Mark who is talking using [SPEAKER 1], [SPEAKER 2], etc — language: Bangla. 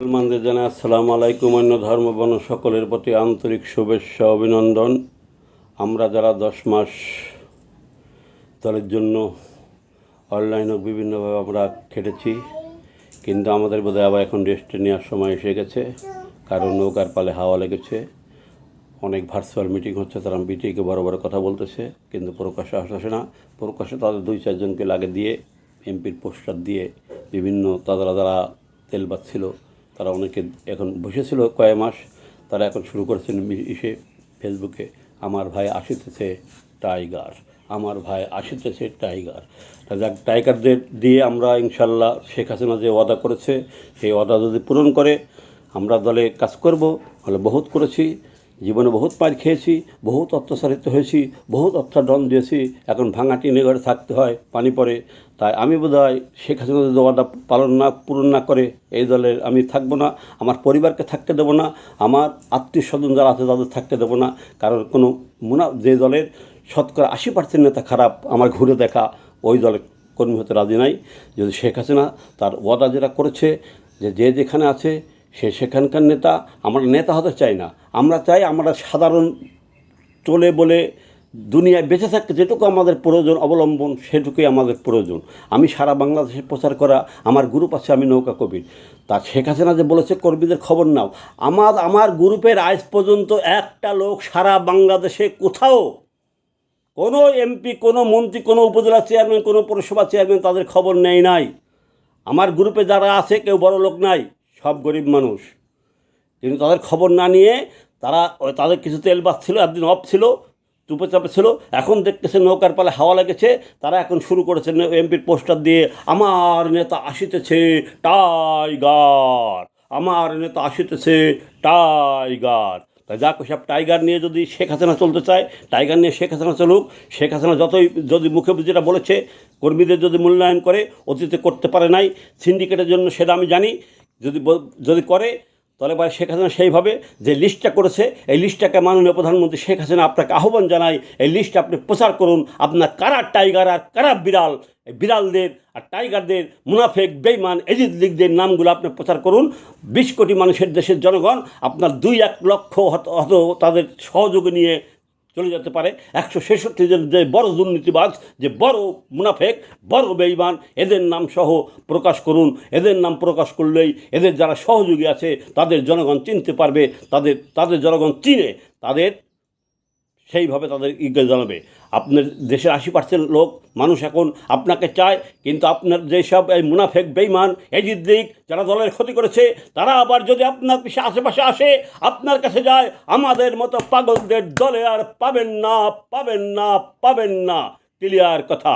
[SPEAKER 1] মুসলমানদের জানাই আসসালামু আলাইকুম, অন্য ধর্মবর্ণ সকলের প্রতি আন্তরিক শুভেচ্ছা, অভিনন্দন। আমরা যারা দশ মাস দলের জন্য অনলাইনে বিভিন্নভাবে আমরা খেটেছি, কিন্তু আমাদের বোধহয় আবার এখন রেস্টে নেওয়ার সময় এসে গেছে কারণ নৌকার পালে হাওয়া লেগেছে। অনেক ভার্চুয়াল মিটিং হচ্ছে, তারা বিটিকে বড় বড় কথা বলতেছে, কিন্তু প্রকাশ্যে আসে না। প্রকাশ্যে তাদের দুই চারজনকে লাগে দিয়ে এমপির পোস্টার দিয়ে বিভিন্ন তারা যারা তেল বাচ্ছিল তারা অনেকে এখন বসেছিল কয়েক মাস, তারা এখন শুরু করেছেন ইসে ফেসবুকে, আমার ভাই আসিতেছে টাইগার, আমার ভাই আসিতেছে টাইগার। যাক, টাইগারদের দিয়ে আমরা ইনশাল্লাহ শেখ হাসিনা যে ওয়াদা করেছে, সেই ওয়াদা যদি পূরণ করে, আমরা দলে কাজ করব তাহলে বহুত করেছি। জীবনে বহুত পার খেয়েছি, বহুত অত্যাচারিত হয়েছি, বহুত অত্যাদন দিয়েছি, এখন ভাঙা টিনে ঘরে থাকতে হয়, পানি পড়ে। তাই আমি বোধ হয় শেখ হাসিনা ওয়াদা পালন না, পূরণ না করে এই দলের আমি থাকব না, আমার পরিবারকে থাকতে দেবো না, আমার আত্মীয় স্বজন যারা আছে তাদের থাকতে দেবো না, কারণ কোনো মুনা, যে দলের শতকরা আশি পার্সেন্ট নেতা খারাপ আমার ঘুরে দেখা, ওই দলে কর্মী হতে রাজি নাই। যদি শেখ হাসিনা তার ওয়াদা যেটা করেছে, যে যে যেখানে আছে সে সেখানকার নেতা, আমরা নেতা হতে চাই না। আমরা চাই আমরা সাধারণ চলে বলে দুনিয়ায় বেঁচে থাকতে যেটুকু আমাদের প্রয়োজন, অবলম্বন, সেটুকুই আমাদের প্রয়োজন। আমি সারা বাংলাদেশে প্রচার করা আমার গ্রুপ আছে আমি নৌকা কবির তা শেখ হাসিনা যে বলেছে, কর্মীদের খবর নাও। আমার আমার গ্রুপের আজ পর্যন্ত একটা লোক সারা বাংলাদেশে কোথাও কোনো এমপি, কোনো মন্ত্রী, কোনো উপজেলা চেয়ারম্যান, কোনো পৌরসভা চেয়ারম্যান তাদের খবর নেয় নাই। আমার গ্রুপে যারা আছে, কেউ বড় লোক নাই। সব গরিব মানুষ। কিন্তু তাদের খবর না নিয়ে তারা তাদের কিছু তেল বাস ছিল, একদিন অফ ছিল চুপে চাপে ছিল, এখন দেখতেছে নৌকার পালে হাওয়া লেগেছে, তারা এখন শুরু করেছে এমপির পোস্টার দিয়ে, আমার নেতা আসিতেছে টাইগার, আমার নেতা আসিতেছে টাইগার। তাই যাক সব টাইগার নিয়ে যদি শেখ হাসিনা চলতে চায়, টাইগার নিয়ে শেখ হাসিনা চলুক, শেখ হাসিনা যতই, যদি মুখে যেটা বলেছে, কর্মীদের যদি মূল্যায়ন করে, অতীতে করতে পারে নাই, সিন্ডিকেটের জন্য সেটা আমি জানি যদি যদি করে, তাহলে এবার শেখ হাসিনা সেইভাবে যে লিস্টটা করেছে, এই লিস্টটাকে মাননীয় প্রধানমন্ত্রী শেখ হাসিনা আপনাকে আহ্বান জানাই এই লিস্টটা আপনি প্রচার করুন, আপনার কারা টাইগার আর কারা বিড়াল, এই বিড়ালদের আর টাইগারদের মুনাফেক বেইমান এজিদ লীগদের নামগুলো আপনি প্রচার করুন। বিশ কোটি মানুষের দেশের জনগণ আপনার দুই এক লক্ষ হত হত তাদের সহযোগী নিয়ে চলে যেতে পারে। একশো ছেষট্টি জন যে বড় দুর্নীতিবাজ, যে বড় মুনাফেক, বড় বেইমান, এদের নাম সহ প্রকাশ করুন। এদের নাম প্রকাশ করলেই এদের যারা সহযোগী আছে, তাদের জনগণ চিনতে পারবে। তাদের তাদের জনগণ চিনে তাদের, সেইভাবে তাদের ইজ্ঞা জানাবে। আপনার দেশের আশি পার্সেন্ট লোক, মানুষ এখন আপনাকে চায়, কিন্তু আপনার যেসব এই মুনাফেক বেইমান এজিদ দিক যারা দলের ক্ষতি করেছে, তারা আবার যদি আপনার পিছে আশেপাশে আসে, আপনার কাছে যায়, আমাদের মতো পাগলদের দলে আর পাবেন না পাবেন না পাবেন না। ক্লিয়ার কথা।